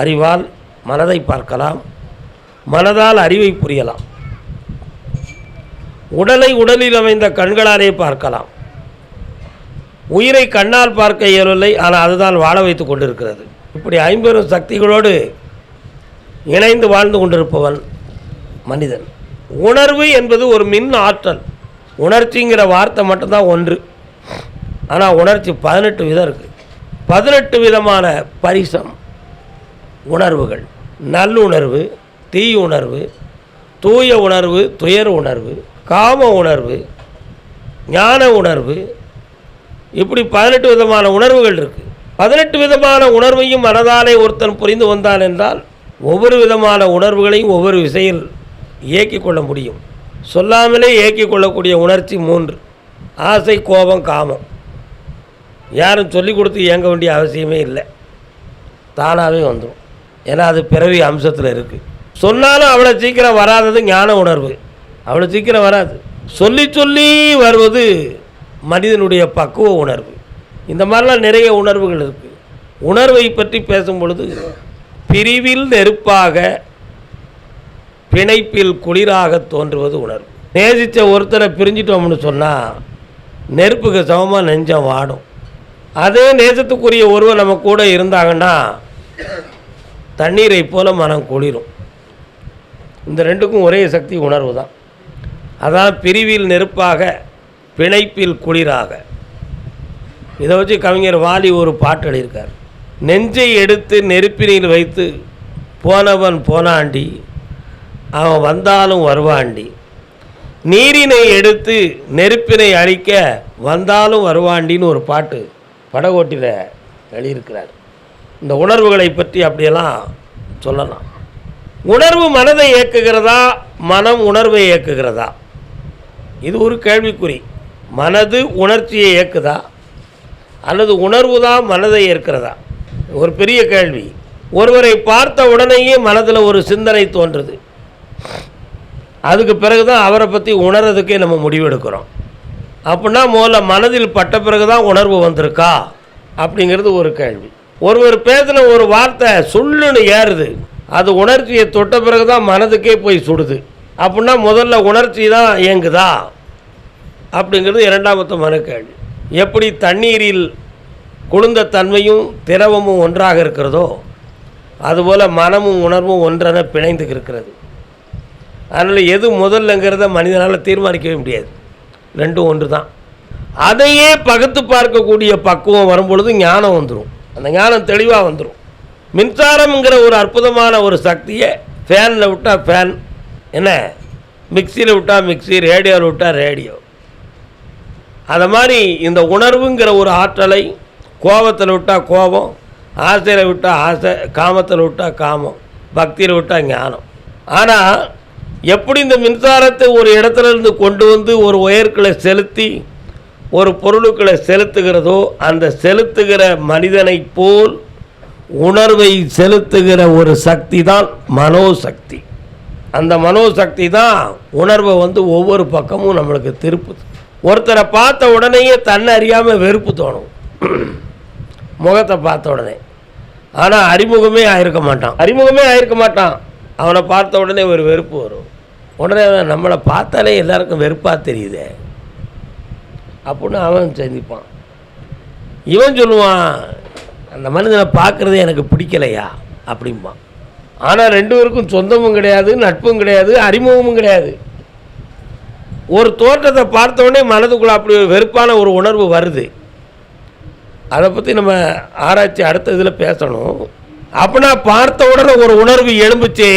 அறிவால் மனதை பார்க்கலாம். மனதால் அறிவை புரியலாம். உடலை உடலில் அமைந்த கண்களாலே பார்க்கலாம். உயிரை கண்ணால் பார்க்க இயலவில்லை ஆனால் அதுதான் வாழ வைத்து கொண்டிருக்கிறது. இப்படி ஐம்பெரும் சக்திகளோடு இணைந்து வாழ்ந்து கொண்டிருப்பவன் மனிதன். உணர்வு என்பது ஒரு மின் ஆற்றல். உணர்ச்சிங்கிற வார்த்தை மட்டும்தான் ஒன்று. ஆனால் உணர்ச்சி பதினெட்டு விதம் இருக்குது பதினெட்டு விதமான பரிசம். உணர்வுகள். நல்லுணர்வு தீயுணர்வு தூய உணர்வு துயர் உணர்வு காம உணர்வு ஞான உணர்வு. இப்படி பதினெட்டு விதமான உணர்வுகள் இருக்குது பதினெட்டு விதமான உணர்வையும் மனதாலே ஒருத்தன் புரிந்து வந்தான் என்றால் ஒவ்வொரு விதமான உணர்வுகளையும் ஒவ்வொரு விசையில் இயக்கிக் கொள்ள முடியும். சொல்லாமலே இயக்கிக் கொள்ளக்கூடிய உணர்ச்சி மூன்று. ஆசை கோபம் காமம். யாரும் சொல்லிக் கொடுத்து இயங்க வேண்டிய அவசியமே இல்லை. தானாகவே வந்துடும் ஏன்னா அது பிறவி அம்சத்தில் இருக்குது சொன்னாலும் அவ்வளோ சீக்கிரம் வராதது ஞான உணர்வு. அவ்வளோ சீக்கிரம் வராது. சொல்லி சொல்லி வருவது மனிதனுடைய பக்குவ உணர்வு. இந்த மாதிரிலாம் நிறைய உணர்வுகள் இருக்குது உணர்வை பற்றி பேசும் பொழுது பிரிவில் நெருப்பாக பிணைப்பில் குளிராக தோன்றுவது உணர்வு. நேசித்த ஒருத்தரை பிரிஞ்சிட்டோம்னு சொன்னால் நெருப்புக்கு சமமாக நெஞ்சம் வாடும். அதே நேசத்துக்குரிய ஒருவர் நம்ம கூட இருந்தாங்கன்னா தண்ணீரை போல மனம் குளிரும். இந்த ரெண்டுக்கும் ஒரே சக்தி உணர்வு தான். அதான் பிரிவில் நெருப்பாக பிணைப்பில் குளிராக. இதை வச்சு கவிஞர் வாலி ஒரு பாட்டு எழுதியிருக்கார். நெஞ்சை எடுத்து நெருப்பினில் வைத்து போனவன் போனாண்டி அவன் வந்தாலும் வருவாண்டி. நீரினை எடுத்து நெருப்பினை அழிக்க வந்தாலும் வருவாண்டின்னு ஒரு பாட்டு படகோட்டியில் எழுதியிருக்கிறார். இந்த உணர்வுகளை பற்றி அப்படியெல்லாம் சொல்லலாம். உணர்வு மனதை இயக்குகிறதா மனம் உணர்வை இயக்குகிறதா? இது ஒரு கேள்விக்குறி. மனது உணர்ச்சியை இயக்குதா? அல்லது உணர்வு தான் மனதை ஏற்கிறதா ஒரு பெரிய கேள்வி. ஒருவரை பார்த்த உடனேயே மனதில் ஒரு சிந்தனை தோன்றுது. அதுக்கு பிறகு தான் அவரை பற்றி உணர்றதுக்கே நம்ம முடிவெடுக்கிறோம். அப்படின்னா முதல்ல மனதில் பட்ட பிறகு தான் உணர்வு வந்திருக்கா? அப்படிங்கிறது ஒரு கேள்வி. ஒருவர் பேசின ஒரு வார்த்தை சொல்லுன்னு ஏறுது. அது உணர்ச்சியை தொட்ட பிறகு தான் மனதுக்கே போய் சுடுது. அப்படின்னா முதல்ல உணர்ச்சி தான் இயங்குதா? அப்படிங்கிறது இரண்டாவது மனக்கேள்வி. எப்படி தண்ணீரில் குளிர்ந்த தன்மையும் திரவமும் ஒன்றாக இருக்கிறதோ அதுபோல் மனமும் உணர்வும் ஒன்றென பிணைந்து இருக்கிறது. அதனால் எது முதல்லங்கிறத மனிதனால் தீர்மானிக்கவே முடியாது. ரெண்டும் ஒன்று தான் அதையே பகுத்து பார்க்கக்கூடிய பக்குவம் வரும்பொழுது ஞானம் வந்துடும் அந்த ஞானம் தெளிவாக வந்துடும் மின்சாரம்ங்கிற ஒரு அற்புதமான ஒரு சக்தியை ஃபேனில் விட்டால் ஃபேன் என்ன? மிக்சியில் விட்டால் மிக்சி ரேடியோவில் விட்டால் ரேடியோ அதை மாதிரி இந்த உணர்வுங்கிற ஒரு ஆற்றலை கோபத்தில் விட்டால் கோபம் ஆசையில் விட்டால் ஆசை காமத்தில் விட்டால் காமம் பக்தியில் விட்டால் ஞானம். ஆனால் எப்படி இந்த மின்சாரத்தை ஒரு இடத்துல இருந்து கொண்டு வந்து ஒரு ஒயர்களை செலுத்தி ஒரு பொருளுக்களை செலுத்துகிறதோ அந்த செலுத்துகிற மனிதனைப் போல் உணர்வை செலுத்துகிற ஒரு சக்தி தான் மனோசக்தி. அந்த மனோசக்தி தான் உணர்வை வந்து ஒவ்வொரு பக்கமும் நம்மளுக்கு திருப்புது. ஒருத்தரை பார்த்த உடனேயே தன்னை அறியாமல் வெறுப்பு தோணும். முகத்தை பார்த்த உடனே. ஆனால் அறிமுகமே ஆயிருக்க மாட்டான். அறிமுகமே ஆயிருக்க மாட்டான். அவனை பார்த்த உடனே ஒரு வெறுப்பு வரும். உடனே நம்மளை பார்த்தாலே எல்லாருக்கும் வெறுப்பாக தெரியுதே. அப்படின்னு அவன் சந்திப்பான் இவன் சொல்லுவான் அந்த மனிதனை பார்க்குறது எனக்கு பிடிக்கலையா? அப்படிம்பான். ஆனால் ரெண்டு பேருக்கும் சொந்தமும் கிடையாது நட்பும் கிடையாது அறிமுகமும் கிடையாது. ஒரு தோற்றத்தை பார்த்தவொடனே மனதுக்குள்ளே அப்படி ஒரு வெறுப்பான ஒரு உணர்வு வருது. அதை பற்றி நம்ம ஆராய்ச்சி அடுத்த இதில் பேசணும். அப்படின்னா பார்த்த உடனே ஒரு உணர்வு எழும்புச்சே.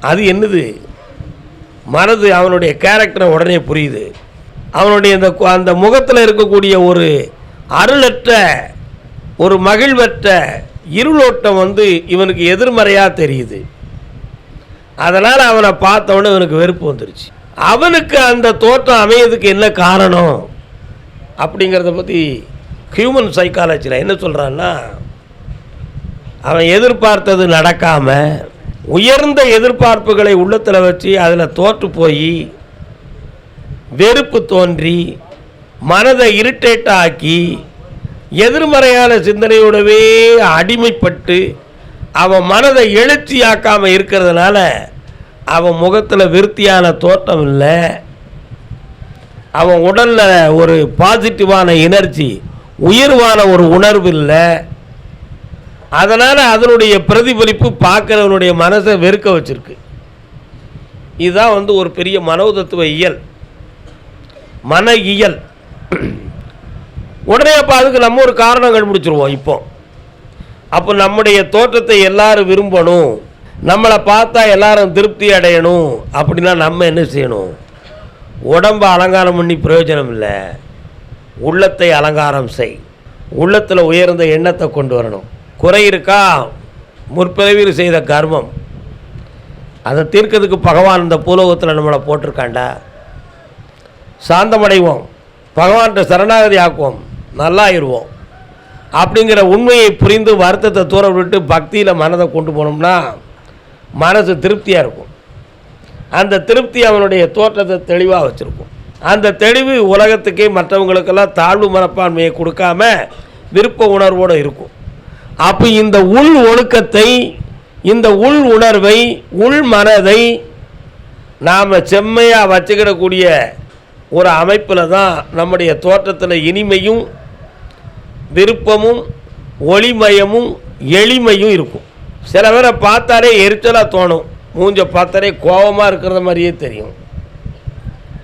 அது என்னது? மனது அவனுடைய கேரக்டரை உடனே புரியுது. அவனுடைய அந்த கு- அந்த முகத்தில் இருக்கக்கூடிய ஒரு அருளற்ற ஒரு மகிழ்வற்ற இருளோட்டம் வந்து இவனுக்கு எதிர்மறையாக தெரியுது. அதனால் அவனை பார்த்தவொடனே இவனுக்கு வெறுப்பு வந்துருச்சு. அவனுக்கு அந்த தோற்றம் அமையதுக்கு என்ன காரணம் அப்படிங்கிறத பற்றி ஹியூமன் சைக்காலஜியில் என்ன சொல்கிறான்னா அவன் எதிர்பார்த்தது நடக்காமல் உயர்ந்த எதிர்பார்ப்புகளை உள்ளத்தில் வச்சு அதில் தோற்று போய் வெறுப்பு தோன்றி மனதை இரிட்டேட் ஆக்கி எதிர்மறையான சிந்தனையோடவே அடிமைப்பட்டு அவன் மனதை எழுச்சியாக்காம இருக்கிறதுனால அவன் முகத்தில் விருத்தியான தோட்டம் இல்லை. அவன் உடலில் ஒரு பாசிட்டிவான எனர்ஜி உயர்வான ஒரு உணர்வு இல்லை. அதனால் அதனுடைய பிரதிபலிப்பு பார்க்குறவனுடைய மனசை வெறுக்க வச்சுருக்கு. இதுதான் வந்து ஒரு பெரிய மனோதத்துவ இயல். மன இயல் உடனே அப்போ அதுக்கு நம்ம ஒரு காரணம் கண்டுபிடிச்சிருவோம் இப்போ. அப்போ நம்முடைய தோற்றத்தை எல்லாரும் விரும்பணும். நம்மளை பார்த்தா எல்லாரும் திருப்தி அடையணும். அப்படின்னா நம்ம என்ன செய்யணும்? உடம்பை அலங்காரம் பண்ணி பிரயோஜனம் இல்லை. உள்ளத்தை அலங்காரம் செய். உள்ளத்தில் உயர்ந்த எண்ணத்தை கொண்டு வரணும். குறை இருக்கா? முற்பிறவியில் செய்த கர்மம். அதை தீர்க்கிறதுக்கு பகவான் இந்த பூலோகத்தில் நம்மளை போட்டிருக்காண்டா? சாந்தமடைவோம். பகவான்கிட்ட சரணாகதி ஆக்குவோம் நல்லாயிருவோம். அப்படிங்கிற உண்மையை புரிந்து வருத்தத்தை தூர விட்டு பக்தியில் மனதை கொண்டு போனோம்னா மனசு திருப்தியாக இருக்கும். அந்த திருப்தி அவனுடைய தோற்றத்தை தெளிவாக வச்சுருக்கும். அந்த தெளிவு உலகத்துக்கே மற்றவங்களுக்கெல்லாம் தாழ்வு மனப்பான்மையை கொடுக்காம விருப்ப உணர்வோடு இருக்கும். அப்போ இந்த உள் ஒழுக்கத்தை இந்த உள் உணர்வை உள் மனதை நாம் செம்மையாக வச்சுக்கிடக்கூடிய ஒரு அமைப்பில் தான் நம்முடைய தோற்றத்தில் இனிமையும் விருப்பமும் ஒளிமயமும் எளிமையும் இருக்கும். சில பேரை பார்த்தாலே எரிச்சலாக தோணும். மூஞ்ச பார்த்தாலே கோபமாக இருக்கிற மாதிரியே தெரியும்.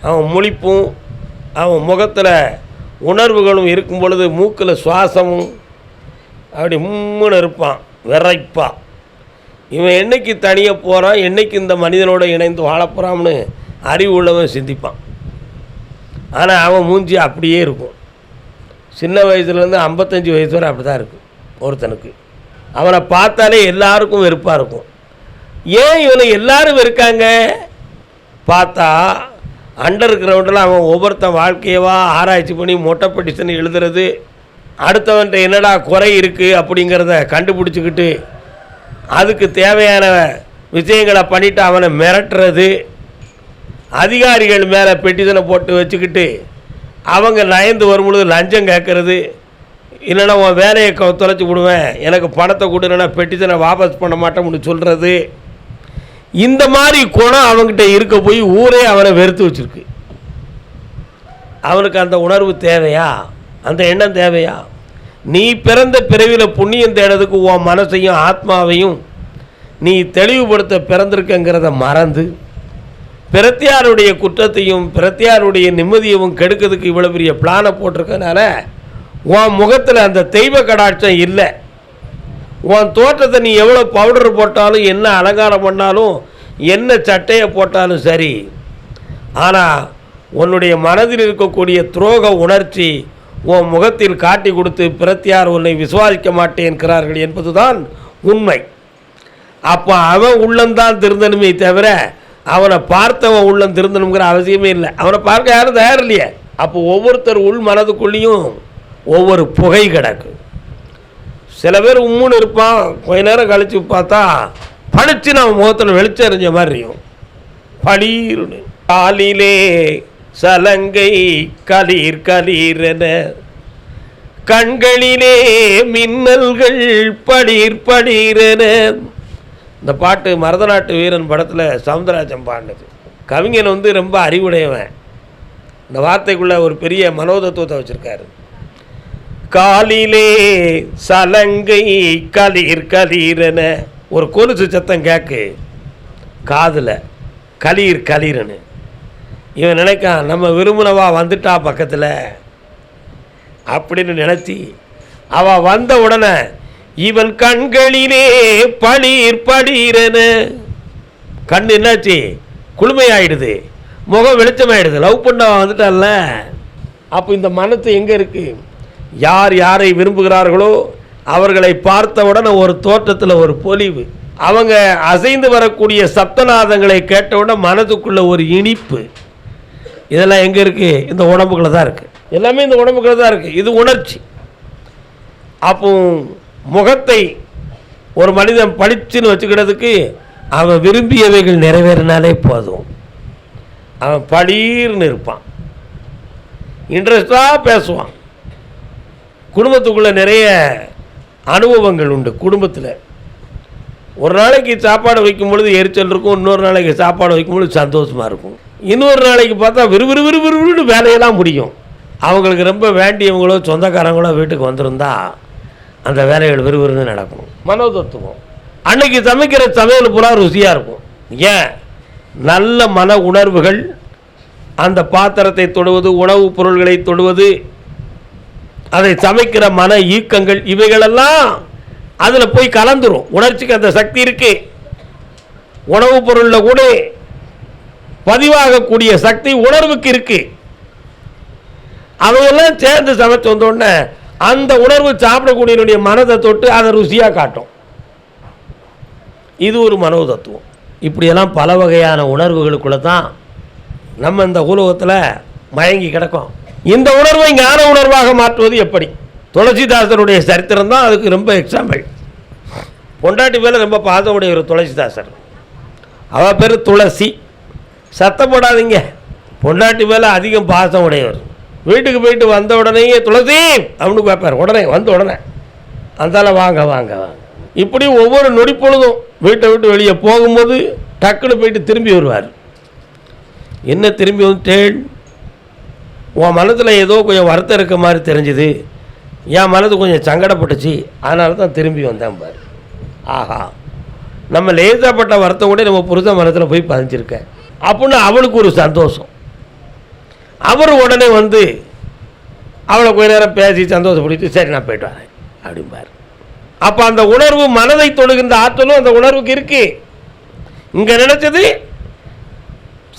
அவன் முழிப்பும் அவன் முகத்தில் உணர்வுகளும் இருக்கும் பொழுது மூக்கில் சுவாசமும் அப்படி மும்முன்னு இருப்பான் விரைப்பா இவன் என்னைக்கு தனியாக போகிறான் என்னைக்கு இந்த மனிதனோட இணைந்து வாழப்போகிறான்னு அறிவு உள்ளவன் சிந்திப்பான். ஆனால் அவன் மூஞ்சி அப்படியே இருக்கும். சின்ன வயசுலேருந்து ஐம்பத்தஞ்சு வயசு வரை அப்படி தான் இருக்கும் ஒருத்தனுக்கு. அவனை பார்த்தாலே எல்லாருக்கும் வெறுப்பாக இருக்கும். ஏன் இவனை எல்லாரும் வெறுக்காங்க? பார்த்தா அண்டர் கிரவுண்டில் அவன் ஒவ்வொருத்தன் வாழ்க்கையவா ஆராய்ச்சி பண்ணி மொட்டை பெட்டிஷன் எழுதுறது அடுத்தவன்ட்ட என்னடா குறை இருக்குது அப்படிங்கிறத கண்டுபிடிச்சிக்கிட்டு அதுக்கு தேவையான விஷயங்களை பண்ணிவிட்டு அவனை மிரட்டுறது அதிகாரிகள் மேலே பெட்டிஷனை போட்டு வச்சுக்கிட்டு அவங்க நயந்து வரும்பொழுது லஞ்சம் கேட்கறது. இல்லைன்னா உன் வேலையை க- தொலைச்சி விடுவேன். எனக்கு பணத்தை கொடுனா பெட்டிஷனை வாபஸ் பண்ண மாட்டோம்னு சொல்கிறது இந்த மாதிரி குணம் அவங்ககிட்ட இருக்க போய் ஊரே அவனை வெறுத்து வச்சிருக்கு. அவனுக்கு அந்த உணர்வு தேவையா? அந்த எண்ணம் தேவையா? நீ பிறந்த பிறவியில் புண்ணியம் தேடுறதுக்கு உன் மனசையும் ஆத்மாவையும் நீ தெளிவுபடுத்த பிறந்திருக்கங்கிறத மறந்து பிரத்தியாருடைய குற்றத்தையும் பிரத்தியாருடைய நிம்மதியையும் கெடுக்கிறதுக்கு இவ்வளோ பெரிய பிளானை போட்டிருக்கனால உன் முகத்தில் அந்த தெய்வ கடாட்சம் இல்லை. உன் தோற்றத்தை நீ எவ்வளோ பவுடர் போட்டாலும் என்ன அலங்காரம் பண்ணாலும் என்ன சட்டையை போட்டாலும் சரி. ஆனால் உன்னுடைய மனதில் இருக்கக்கூடிய துரோக உணர்ச்சி உன் முகத்தில் காட்டி கொடுத்து பிரத்தியார் உன்னை விசுவாசிக்க மாட்டேன் என்கிறார்கள் என்பதுதான் உண்மை. அப்போ அவன் உள்ளந்தான் திருந்தணுமே தவிர அவனை பார்த்தவன் உள்ளம் திருந்தணுங்கிற அவசியமே இல்லை. அவனை பார்க்க யாரும் தயார் இல்லையே அப்போ ஒவ்வொருத்தர் உள் மனதுக்குள்ளேயும் ஒவ்வொரு புகை கிடக்கு. சில பேர் உம்முன்னு இருப்பான். கொஞ்ச நேரம் கழித்து பார்த்தா பளிச்சு நம்ம முகத்தில் வெளிச்சம் எறிஞ்ச மாதிரி இருக்கும் பளீர்னு காலிலே சலங்கை கலீர் கலீரென கண்களிலே மின்னல்கள் படீர் படீரென இந்த பாட்டு மரதநாட்டு வீரன் படத்தில் சவுந்தரராஜன் பாடினது. கவிஞன் வந்து ரொம்ப அறிவுடையவன். இந்த வார்த்தைக்குள்ளே ஒரு பெரிய மனோதத்துவத்தை வச்சுருக்காரு. காலிலே சலங்கை கலீர் கலீரென ஒரு கொலுசு சத்தம் கேட்கு காதில் கலீர் களீரனு இவன் நினைக்கான் நம்ம விரும்பினவா வந்துட்டா பக்கத்தில். அப்படின்னு நினச்சி அவள் வந்த உடனே இவன் கண்களிலே பளிர் பளீரென. கண் என்னாச்சு? குளுமையாயிடுது. முகம் வெளிச்சமாயிடுது. லவ் பண்ண வந்துட்டால அப்போ இந்த மனசு எங்கே இருக்கு? யார் யாரை விரும்புகிறார்களோ அவர்களை பார்த்தவுடன் ஒரு தோற்றத்தில் ஒரு பொலிவு. அவங்க அசைந்து வரக்கூடிய சப்தநாதங்களை கேட்டவுடனே மனதுக்குள்ள ஒரு இனிப்பு. இதெல்லாம் எங்கே இருக்குது இந்த உடம்புக்குள்ள தான் இருக்குது எல்லாமே இந்த உடம்புக்குள்ள தான் இருக்குது இது உணர்ச்சி. அப்போ முகத்தை ஒரு மனிதன் படிச்சுன்னு வச்சுக்கிறதுக்கு அவன் விரும்பியவைகள் நிறைவேறினாலே போதும். அவன் பளீர்னு இருப்பான். இன்ட்ரெஸ்டாக பேசுவான். குடும்பத்துக்குள்ளே நிறைய அனுபவங்கள் உண்டு குடும்பத்தில். ஒரு நாளைக்கு சாப்பாடு வைக்கும் பொழுது எரிச்சல் இருக்கும் இன்னொரு நாளைக்கு சாப்பாடு வைக்கும் பொழுது சந்தோஷமாக இருக்கும். இன்னொரு நாளைக்கு பார்த்தா விறுவிறு விறுவிறுன்னு வேலையெல்லாம் முடியும். அவங்களுக்கு ரொம்ப வேண்டியவங்களோ சொந்தக்காரங்களோ வீட்டுக்கு வந்திருந்தா அந்த வேலைகள் விறுவிறுன்னு நடக்கும் மனோதத்துவம். அன்னைக்கு சமைக்கிற சமையல் பூரா ருசியாக இருக்கும். ஏன்? நல்ல மன உணர்வுகள் அந்த பாத்திரத்தை தொடுவது உணவுப் பொருள்களை தொடுவது அதை சமைக்கிற மன ஈக்கங்கள் இவைகளெல்லாம் அதில் போய் கலந்துரும். உணர்ச்சிக்கு அந்த சக்தி இருக்கு. உணவுப் பொருளில் கூட பதிவாகக்கூடிய சக்தி உணர்வுக்கு இருக்கு. அவையெல்லாம் சேர்ந்து சமைச்சு வந்த உடனே அந்த உணர்வு சாப்பிடக்கூடியவனுடைய மனதை தொட்டு அதை ருசியாக காட்டும். இது ஒரு மனோ தத்துவம் இப்படியெல்லாம் பல வகையான உணர்வுகளுக்குள்ள தான் நம்ம இந்த உலகத்தில் மயங்கி கிடக்கும். இந்த உணர்வை ஞான உணர்வாக மாற்றுவது எப்படி? துளசிதாசருடைய சரித்திரம் தான் அதுக்கு ரொம்ப எக்ஸாம்பிள் பொண்டாட்டி மேலே ரொம்ப பாசம் ஒரு துளசிதாசர். அவள் பேர் துளசி. சத்தம் போடாதீங்க. பொண்டாட்டி மேலே அதிகம் பாசம் உடையவர் வீட்டுக்கு போயிட்டு வந்த உடனேயே துளசி அப்படின்னு கேட்பார் உடனே வந்த உடனே. அந்தால வாங்க வாங்க வாங்க. இப்படி ஒவ்வொரு நொடி பொழுதும் வீட்டை விட்டு வெளியே போகும்போது டக்குன்னு போயிட்டு திரும்பி வருவார். என்ன திரும்பி வந்துட்டேன்? உன் மனதில் ஏதோ கொஞ்சம் வருத்தம் இருக்க மாதிரி தெரிஞ்சுது. என் மனது கொஞ்சம் சங்கடப்பட்டுச்சு. அதனால தான் திரும்பி வந்தேன் பாரு. ஆஹா. நம்ம லேசாப்பட்ட வருத்தம் கூட நம்ம புருஷ மனத்தில் போய் பதிஞ்சிருக்கேன் அப்படின்னு அவளுக்கு ஒரு சந்தோஷம். அவர் உடனே வந்து அவளை கொஞ்ச நேரம் பேசி சந்தோஷப்படுத்தி சரி நான் போயிட்டு வரேன் அப்படிம்பார். அப்போ அந்த உணர்வு மனதை தொடுகின்ற ஆற்றலும் அந்த உணர்வுக்கு இருக்கு. இங்கே நினச்சது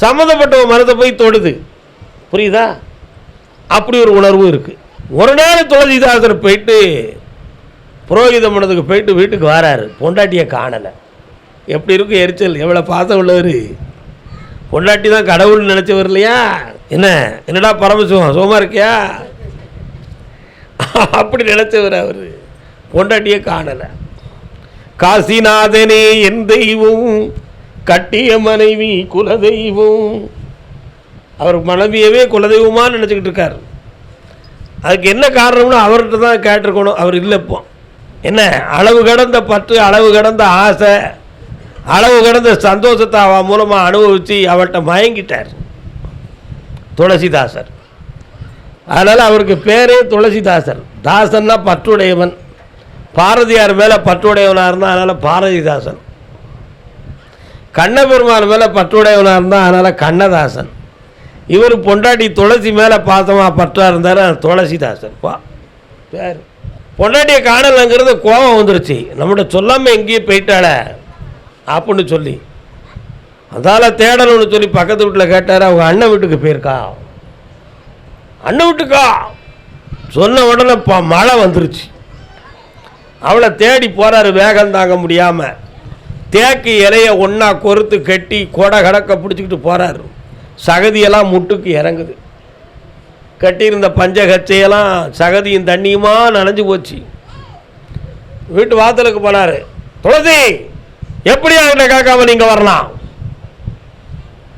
சம்மந்தப்பட்ட மனதை போய் தொடுது. புரியுதா? அப்படி ஒரு உணர்வு இருக்குது ஒரு நேரம் துளசிதாசர் போயிட்டு புரோகித மனதுக்கு போயிட்டு வீட்டுக்கு வராரு. பொண்டாட்டியை காணலை. எப்படி இருக்கும் எரிச்சல்? எவ்வளோ பாசம் உள்ளவர். பொண்டாட்டி தான் கடவுள்னு நினச்சவர் இல்லையா? என்ன? என்னடா பரமசிவம் சுகமா இருக்கியா? அப்படி நினச்சவர் அவர். பொண்டாட்டியே காணலை. காசிநாதனே என் தெய்வம் கட்டிய மனைவி குலதெய்வம். அவர் மனைவியவே குலதெய்வமாக நினச்சிக்கிட்டு இருக்கார். அதுக்கு என்ன காரணம்னு அவர்கிட்ட தான் கேட்டிருக்கணும். அவர் இல்லை இப்போ. என்ன? அளவு கடந்த பற்று அளவு கடந்த ஆசை அளவு கடந்த சந்தோஷத்தை அவன் மூலமாக அனுபவித்து அவர்கிட்ட மயங்கிட்டார். துளசிதாசர். அதனால் அவருக்கு பேரே துளசிதாசர். தாசன்னா பற்றுடையவன். பாரதியார் மேலே பற்றுடையவனாக இருந்தால் அதனால் பாரதிதாசன். கண்ணபெருமான் மேலே பற்றுடையவனாக இருந்தால் அதனால் கண்ணதாசன். இவர் பொண்டாட்டி துளசி மேலே பாசமாக பற்றாக இருந்தார் துளசிதாசன் பா பேர். பொண்டாட்டியை காணலைங்கிறது கோபம் வந்துருச்சு. நம்மகிட்ட சொல்லாமல் எங்கேயும் போயிட்டாளே அப்படின்னு சொல்லி. அதால் தேடணும்னு சொல்லி பக்கத்து வீட்டில் கேட்டார் அவங்க அண்ணன் வீட்டுக்கு போயிருக்கா? அண்ணன் வீட்டுக்கா? சொன்ன உடனே ப மழை வந்துருச்சு. அவளை தேடி போகிறாரு வேகம் தாங்க முடியாமல் தேக்கு இலைய ஒன்றா கொறுத்து கட்டி கொடை கடக்க பிடிச்சிக்கிட்டு போகிறாரு சகதியெல்லாம் முட்டுக்கு இறங்குது. கட்டியிருந்த பஞ்சகச்சையெல்லாம் சகதியும் தண்ணியுமா நனைஞ்சு போச்சு. வீட்டு வாசலுக்கு போனார் துளசி எப்படி அவன்கிட்ட கேட்காம நீங்கள் வரலாம்?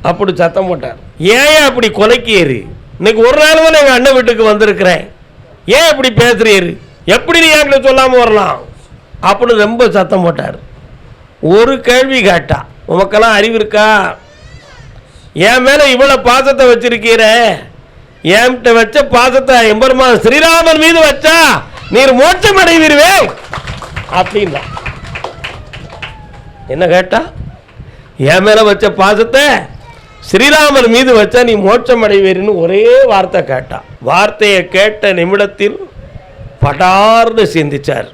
அப்படி சத்தம் போட்டார். ஏன் அப்படி கொலைக்கு ஏறு இன்னைக்கு ஒரு நாள் தான் எங்கள் அண்ணன் வீட்டுக்கு வந்திருக்கிறேன். ஏன் இப்படி பேசுறீரு? எப்படி நீ என்கிட்ட சொல்லாமல் வரலாம்? அப்படின்னு ரொம்ப சத்தம் போட்டார். ஒரு கேள்வி கேட்டா உமக்கெல்லாம் அறிவு இருக்கா? என் மேலே இவ்வளோ பாசத்தை வச்சிருக்கீர? என்கிட்ட வச்ச பாசத்தை எம்பெருமான் ஸ்ரீராமன் மீது வச்சா நீர் மோட்சம் அடைவீருவே? அப்படின்னா. என்ன கேட்டா என் மேலே வச்ச பாசத்தை ஸ்ரீராமன் மீது வச்சா நீ மோட்சம் அடைவீர்னு ஒரே வார்த்தை கேட்டா. வார்த்தையை கேட்ட நிமிடத்தில் படார்னு சிந்திச்சார்.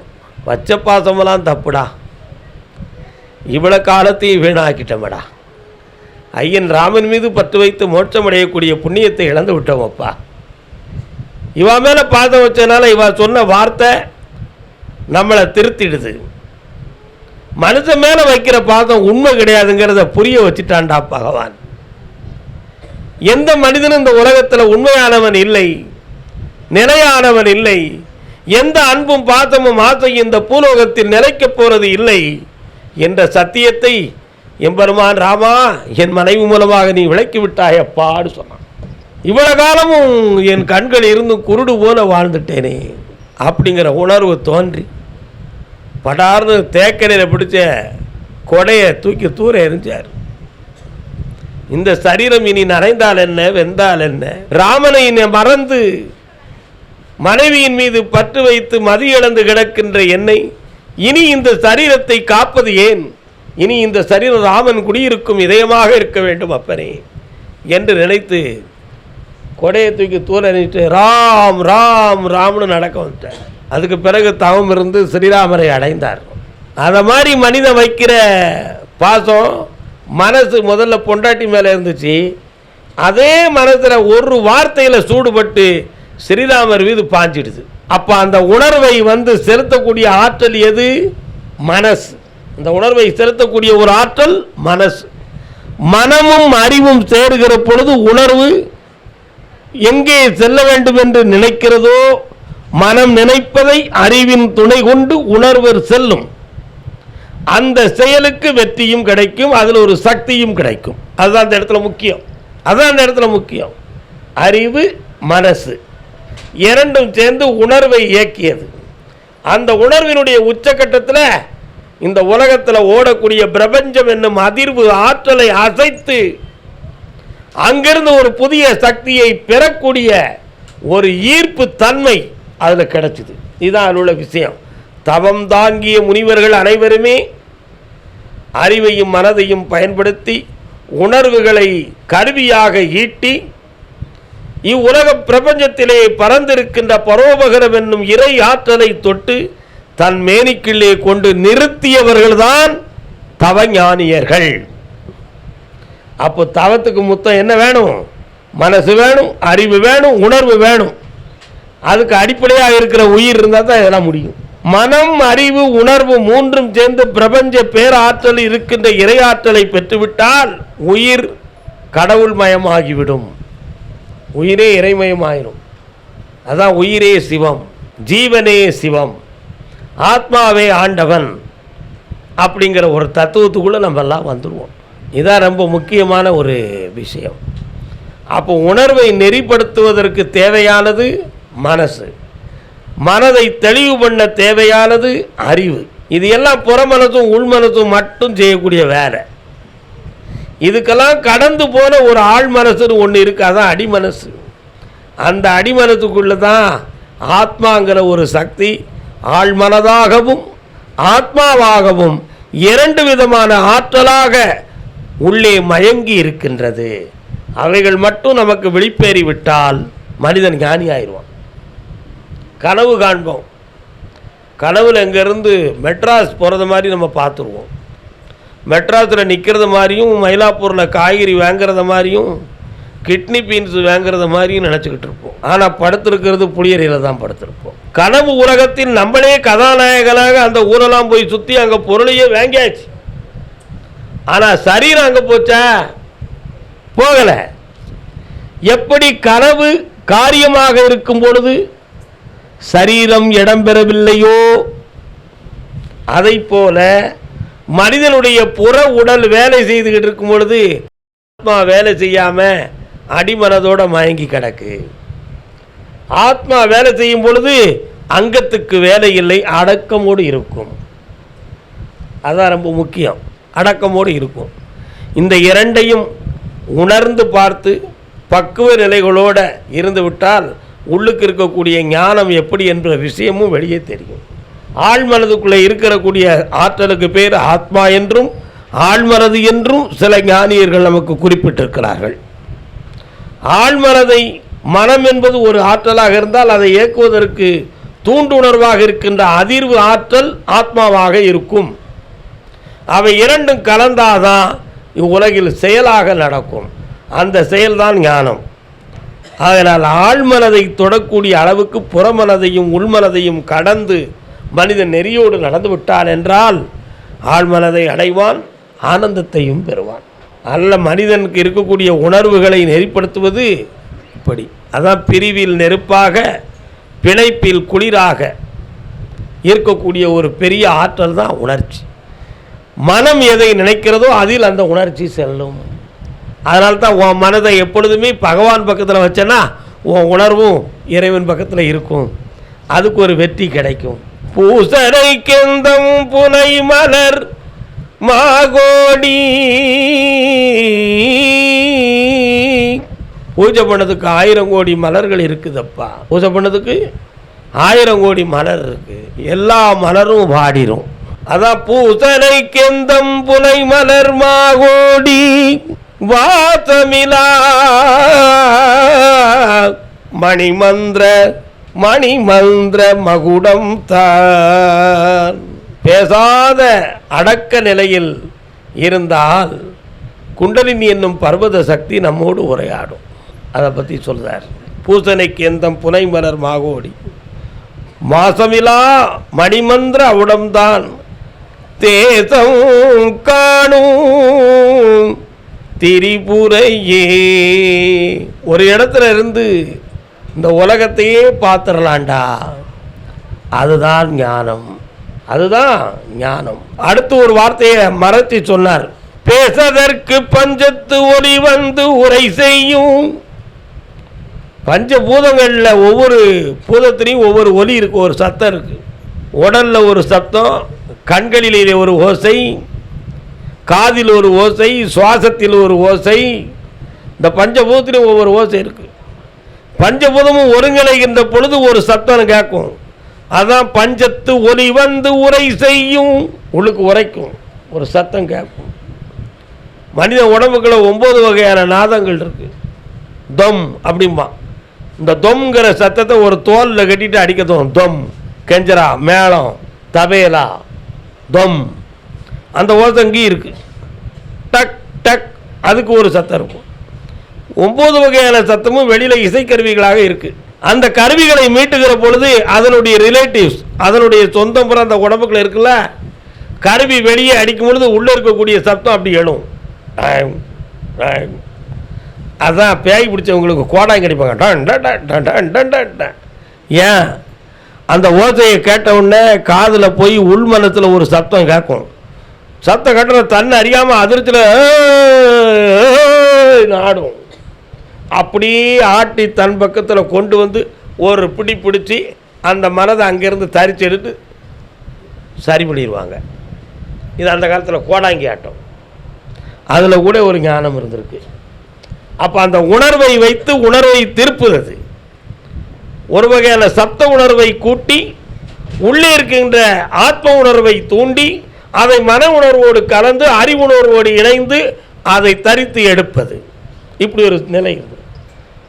வச்ச பாசமெல்லாம் தப்புடா. இவ்வளோ காலத்தையும் வீணாக்கிட்டமடா. ஐயன் ராமன் மீது பற்று வைத்து மோட்சம் அடையக்கூடிய புண்ணியத்தை இழந்து விட்டோம் அப்பா மேலே பாதம் வச்சனால இவ சொன்ன வார்த்தை நம்மளை திருத்திடுது. மனுஷன் மேலே வைக்கிற பாதம் உண்மை கிடையாதுங்கிறத புரிய வச்சுட்டான்டா பகவான். எந்த மனிதனும் இந்த உலகத்தில் உண்மையானவன் இல்லை நிலையானவன் இல்லை எந்த அன்பும் பாத்தமும் ஆசையும் இந்த பூலோகத்தில் நிலைக்கப் போறது இல்லை என்ற சத்தியத்தை எம்பெருமான் ராமா என் மனைவி மூலமாக நீ விளக்கி விட்டாய் அப்பான்னு சொன்னான். இவ்வளவு காலமும் என் கண்கள் இருந்தும் குருடு போல வாழ்ந்துட்டேனே அப்படிங்கிற உணர்வு தோன்றி படார்னு தேக்கரையில் பிடிச்ச கொடையை தூக்கி தூர எரிஞ்சார் இந்த சரீரம் இனி நனைந்தால் என்ன வெந்தால் என்ன? ராமனை இனி மறந்து மனைவியின் மீது பற்று வைத்து மதி இழந்து கிடக்கின்ற என்னை இனி இந்த சரீரத்தை காப்பது ஏன்? இனி இந்த சரீரம் ராமன் குடியிருக்கும் இதயமாக இருக்க வேண்டும் அப்பனே என்று நினைத்து கொடையை தூக்கி தூர ராம் ராம் ராம்னு நடக்க வந்துட்டார். அதுக்கு பிறகு தவம் இருந்து ஸ்ரீராமரை அடைந்தார். அதை மாதிரி மனிதன் வைக்கிற பாசம் மனசு முதல்ல பொண்டாட்டி மேலே இருந்துச்சு. அதே மனசில் ஒரு வார்த்தையில் சூடுபட்டு ஸ்ரீராமர் மீது பாஞ்சிடுது. அப்போ அந்த உணர்வை வந்து செலுத்தக்கூடிய ஆற்றல் எது? மனசு. அந்த உணர்வை செலுத்தக்கூடிய ஒரு ஆற்றல் மனசு. மனமும் அறிவும் சேருகிற பொழுது உணர்வு எங்கே செல்ல வேண்டும் என்று நினைக்கிறதோ மனம் நினைப்பதை அறிவின் துணை கொண்டு உணர்வர் செல்லும். அந்த செயலுக்கு வெற்றியும் கிடைக்கும் அதில் ஒரு சக்தியும் கிடைக்கும். அதுதான் அந்த இடத்துல முக்கியம். அதுதான் அந்த இடத்துல முக்கியம். அறிவு மனசு. இரண்டும் சேர்ந்து உணர்வை இயக்கியது. அந்த உணர்வினுடைய உச்சக்கட்டத்தில் இந்த உலகத்தில் ஓடக்கூடிய பிரபஞ்சம் என்னும் அதிர்வு ஆற்றலை அசைத்து அங்கிருந்து ஒரு புதிய சக்தியை பெறக்கூடிய ஒரு ஈர்ப்பு தன்மை அதில் கிடைச்சிது. இதுதான் அதில் உள்ள விஷயம். தவம் தாங்கிய முனிவர்கள் அனைவருமே அறிவையும் மனதையும் பயன்படுத்தி உணர்வுகளை கருவியாக ஈட்டி இவ்வுலக பிரபஞ்சத்திலே பறந்திருக்கின்ற பரோபகரம் என்னும் இறை ஆற்றலை தொட்டு தன் மேனிக்குள்ளே கொண்டு நிறுத்தியவர்கள்தான் தவஞானியர்கள். அப்போ தவத்துக்கு முத்தம் என்ன வேணும்? மனசு வேணும் அறிவு வேணும் உணர்வு வேணும். அதுக்கு அடிப்படையாக இருக்கிற உயிர் இருந்தால் தான் இதெல்லாம் முடியும். மனம் அறிவு உணர்வு மூன்றும் சேர்ந்து பிரபஞ்ச பேராற்றல் இருக்கின்ற இறையாற்றலை பெற்றுவிட்டால் உயிர் கடவுள் மயமாகிவிடும் உயிரே இறைமயமாயிரும். அதான் உயிரே சிவம் ஜீவனே சிவம் ஆத்மாவே ஆண்டவன் அப்படிங்கிற ஒரு தத்துவத்துக்குள்ளே நம்ம எல்லாம் வந்துடுவோம் இதான் ரொம்ப முக்கியமான ஒரு விஷயம். அப்போ உணர்வை நெறிப்படுத்துவதற்கு தேவையானது மனசு. மனதை தெளிவு பண்ண தேவையானது அறிவு. இது எல்லாம் புறமனதும் உள்மனசும் மட்டும் செய்யக்கூடிய வேலை இதுக்கெல்லாம் கடந்து போன ஒரு ஆள் மனசுன்னு ஒன்று இருக்கு அதான் அடிமனசு. அந்த அடிமனத்துக்குள்ளே தான் ஆத்மாங்கிற ஒரு சக்தி ஆழ்மனதாகவும் ஆத்மாவாகவும் இரண்டு விதமான ஆற்றலாக உள்ளே மயங்கி இருக்கின்றது. அவைகள் மட்டும் நமக்கு வெளிப்பேறிவிட்டால் மனிதன் ஞானி ஆயிடுவான் கனவு காண்போம். கனவில் இங்கேருந்து மெட்ராஸ் போகிறது மாதிரி நம்ம பார்த்துருவோம். மெட்ராஸில் நிற்கிறது மாதிரியும் மயிலாப்பூரில் காய்கறி வாங்குறத மாதிரியும் கிட்னி பீன்ஸ் வாங்குறத மாதிரியும் நினச்சிக்கிட்டு இருப்போம். ஆனால் படுத்திருக்கிறது புளியறையில் தான் படுத்திருப்போம். கனவு உலகத்தில் நம்மளே கதாநாயகனாக அந்த ஊரெல்லாம் போய் சுற்றி அங்கே பொருளையே வாங்கியாச்சு. ஆனால் சரீரம் அங்கே போச்சா? போகலை. எப்படி கனவு காரியமாக இருக்கும் பொழுது சரீரம் இடம்பெறவில்லையோ? அதை போல மனிதனுடைய புற உடல் வேலை செய்துகிட்டு இருக்கும் பொழுது ஆத்மா வேலை செய்யாம அடிமனதோட மயங்கி கிடக்கு. ஆத்மா வேலை செய்யும் பொழுது அங்கத்துக்கு வேலை இல்லை அடக்கமோடு இருக்கும். அதான் ரொம்ப முக்கியம். அடக்கமோடு இருக்கும். இந்த இரண்டையும் உணர்ந்து பார்த்து பக்குவ நிலைகளோட இருந்து விட்டால் உள்ளுக்கு இருக்கக்கூடிய ஞானம் எப்படி என்ற விஷயமும் வெளியே தெரியும். ஆழ்மனதுக்குள்ளே இருக்கக்கூடிய ஆற்றலுக்கு பேர் ஆத்மா என்றும் ஆழ்மனது என்றும் சில ஞானியர்கள் நமக்கு குறிப்பிட்டிருக்கிறார்கள். ஆழ்மனதை மனம் என்பது ஒரு ஆற்றலாக இருந்தால் அதை இயக்குவதற்கு தூண்டுணர்வாக இருக்கின்ற அதிர்வு ஆற்றல் ஆத்மாவாக இருக்கும். அவை இரண்டும் கலந்தாதான் இவ்வுலகில் செயலாக நடக்கும். அந்த செயல்தான் ஞானம். ஆதலால் ஆழ்மனதை தொடக்கூடிய அளவுக்கு புறமனதையும் உள்மனதையும் கடந்து மனிதன் நெறியோடு நடந்து விட்டான் என்றால் ஆழ்மனதை அடைவான் ஆனந்தத்தையும் பெறுவான். அல்ல மனிதனுக்கு இருக்கக்கூடிய உணர்வுகளை நெறிப்படுத்துவது இப்படி. அதான் பிரிவில் நெருப்பாக பிணைப்பில் குளிராக இருக்கக்கூடிய ஒரு பெரிய ஆற்றல் தான் உணர்ச்சி. மனம் எதை நினைக்கிறதோ அதில் அந்த உணர்ச்சி செல்லும். அதனால தான் உன் மனதை எப்பொழுதுமே பகவான் பக்கத்தில் வச்சேன்னா உன் உணர்வும் இறைவன் பக்கத்தில் இருக்கும். அதுக்கு ஒரு வெற்றி கிடைக்கும். பூசரை கெந்தம் புனை மலர் மாகோடி. பூஜை பண்ணதுக்கு ஆயிரம் கோடி மலர்கள் இருக்குதப்பா. பூஜை பண்ணதுக்கு ஆயிரம் கோடி மலர் இருக்கு. எல்லா மலரும் வாடிரும். அதான் பூசனை கெந்தம் புனை மலர் மாகோடி. வாசமிலா மணிமந்திர மணிமந்திர மகுடம் தான். பேசாத அடக்க நிலையில் இருந்தால் குண்டலினி என்னும் பர்வத சக்தி நம்மோடு உரையாடும். அதை பற்றி சொல்கிறார் பூசனைக்கு எந்தம் புனை மலர் மாகோடி. மாசமிலா மணிமந்திர அவுடம்தான். தேசம் காணும். திரிபுரையே. ஒரு இடத்துல இருந்து இந்த உலகத்தையே பார்த்துடலாண்டா. அதுதான் ஞானம். அதுதான் ஞானம். அடுத்து ஒரு வார்த்தையை மறத்தி சொன்னார். பேசதற்கு பஞ்சத்து ஒளி வந்து உரை செய்யும். பஞ்ச பூதங்களில் ஒவ்வொரு பூதத்திலையும் ஒவ்வொரு ஒலி இருக்கு ஒரு சத்தம் இருக்கு. உடல்ல ஒரு சத்தம் கண்களிலே ஒரு ஓசை காதில் ஒரு ஓசை சுவாசத்தில் ஒரு ஓசை. இந்த பஞ்சபூதத்திலும் ஒவ்வொரு ஓசை இருக்குது பஞ்சபூதமும் ஒருங்கிணைகின்ற பொழுது ஒரு சத்தம் கேட்கும். அதான் பஞ்சத்து ஒலி வந்து உரை செய்யும். உள்ளுக்கு உரைக்கும். ஒரு சத்தம் கேட்கும். மனித உடம்புக்குள்ள ஒம்பது வகையான நாதங்கள் இருக்குது தொம் அப்படிம்பா. இந்த தொம்ங்கிற சத்தத்தை ஒரு தோலில் கட்டிட்டு அடிக்க தோணும். தொம் கெஞ்சரா மேளம் தபேலா. தொம். அந்த ஓசங்கி இருக்குது டக் டக் அதுக்கு ஒரு சத்தம் இருக்கும். ஒம்பது வகையான சத்தமும் வெளியில் இசைக்கருவிகளாக இருக்குது அந்த கருவிகளை மீட்டுகிற பொழுது அதனுடைய ரிலேட்டிவ்ஸ் அதனுடைய சொந்தம் புறம் அந்த உடம்புக்குள்ள இருக்குல்ல கருவி வெளியே அடிக்கும் பொழுது உள்ளே இருக்கக்கூடிய சத்தம் அப்படி எழும். அதான் பேய் பிடிச்சவங்களுக்கு கோடாங்க கிடைப்பாங்க ஏன்? அந்த ஓசையை கேட்ட உடனே காதில் போய் உள்மனத்தில் ஒரு சத்தம் கேட்கும். சத்தம் கட்டுற தன்னை அறியாமல் அதிர்ச்சியில் ஆடும் அப்படியே ஆட்டி தன் பக்கத்தில் கொண்டு வந்து ஒரு பிடி பிடிச்சி அந்த மனதை அங்கேருந்து தரிச்சு எடுத்து சரி பண்ணிடுவாங்க. இது அந்த காலத்தில் கோடாங்கி ஆட்டம். அதில் கூட ஒரு ஞானம் இருந்திருக்கு. அப்போ அந்த உணர்வை வைத்து உணர்வை திருப்புறது. ஒரு வகையான சப்த உணர்வை கூட்டி உள்ளே இருக்கின்ற ஆத்ம உணர்வை தூண்டி அதை மன உணர்வோடு கலந்து அறிவுணர்வோடு இணைந்து அதை தரித்து எடுப்பது. இப்படி ஒரு நிலை இருக்குது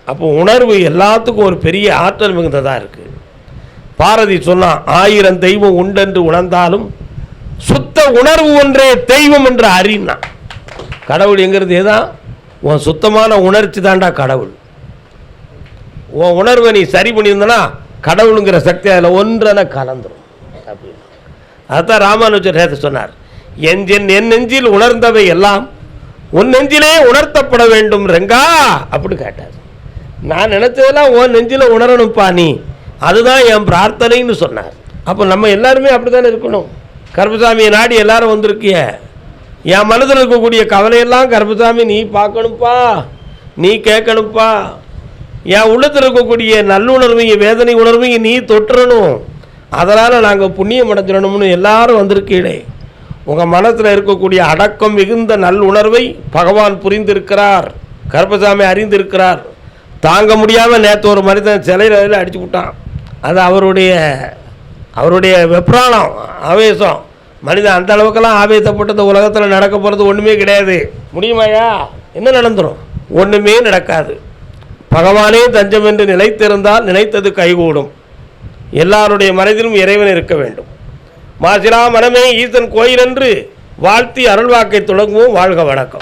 அப்போ உணர்வு எல்லாத்துக்கும் ஒரு பெரிய ஆற்றல் மிகுந்ததாக இருக்குது பாரதி சொன்னான் ஆயிரம் தெய்வம் உண்டென்று உணர்ந்தாலும் சுத்த உணர்வு ஒன்றே தெய்வம் என்று அறினா கடவுள் எங்கிறது ஏதான் உன் சுத்தமான உணர்ச்சி தாண்டா கடவுள். உன் உணர்வை நீ சரி பண்ணியிருந்தனா கடவுளுங்கிற சக்தி அதில் ஒன்றென கலந்துடும் அதுதான் ராமானுஜர் நேத்து சொன்னார் என் என் என் நெஞ்சில் உணர்ந்தவை எல்லாம் உன் நெஞ்சிலே உணர்த்தப்பட வேண்டும் ரெங்கா அப்படி கேட்டார். நான் நினச்சதெல்லாம் உன் நெஞ்சில் உணரணும்ப்பா நீ அதுதான் என் பிரார்த்தனைன்னு சொன்னார். அப்போ நம்ம எல்லாருமே அப்படி தானே இருக்கணும்? கருப்பசாமியை நாடி எல்லாரும் வந்திருக்கிய என் மனதில் இருக்கக்கூடிய கவலையெல்லாம் கருப்பசாமி நீ பார்க்கணும்ப்பா நீ கேட்கணும்ப்பா என் உள்ளத்தில் இருக்கக்கூடிய நல்லுணர்வையும் வேதனை உணர்வையும் நீ தொட்டுறணும் அதனால் நாங்கள் புண்ணியம் அடைஞ்சிடணும்னு எல்லாரும் வந்திருக்கீடே உங்கள் மனசில் இருக்கக்கூடிய அடக்கம் மிகுந்த நல்லுணர்வை பகவான் புரிந்திருக்கிறார். கருப்பசாமி அறிந்திருக்கிறார். தாங்க முடியாமல் நேற்று ஒரு மனிதன் சிலையில் அடிச்சு விட்டான். அது அவருடைய அவருடைய வெப்ராணம் ஆவேசம். மனிதன் அந்த அளவுக்கெல்லாம் ஆவேசப்பட்டு இந்த உலகத்தில் நடக்க போகிறது ஒன்றுமே கிடையாது. முடியுமாயா என்ன நடந்துரும்? ஒன்றுமே நடக்காது. பகவானே தஞ்சம் என்று நிலைத்திருந்தால் நினைத்தது கைகூடும். எல்லாருடைய மனதிலும் இறைவன் இருக்க வேண்டும். மாசிலா மனமே ஈசன் கோயில் என்று வாழ்த்தி அருள்வாக்கை தொடங்குவோம். வாழ்க வணக்கம்.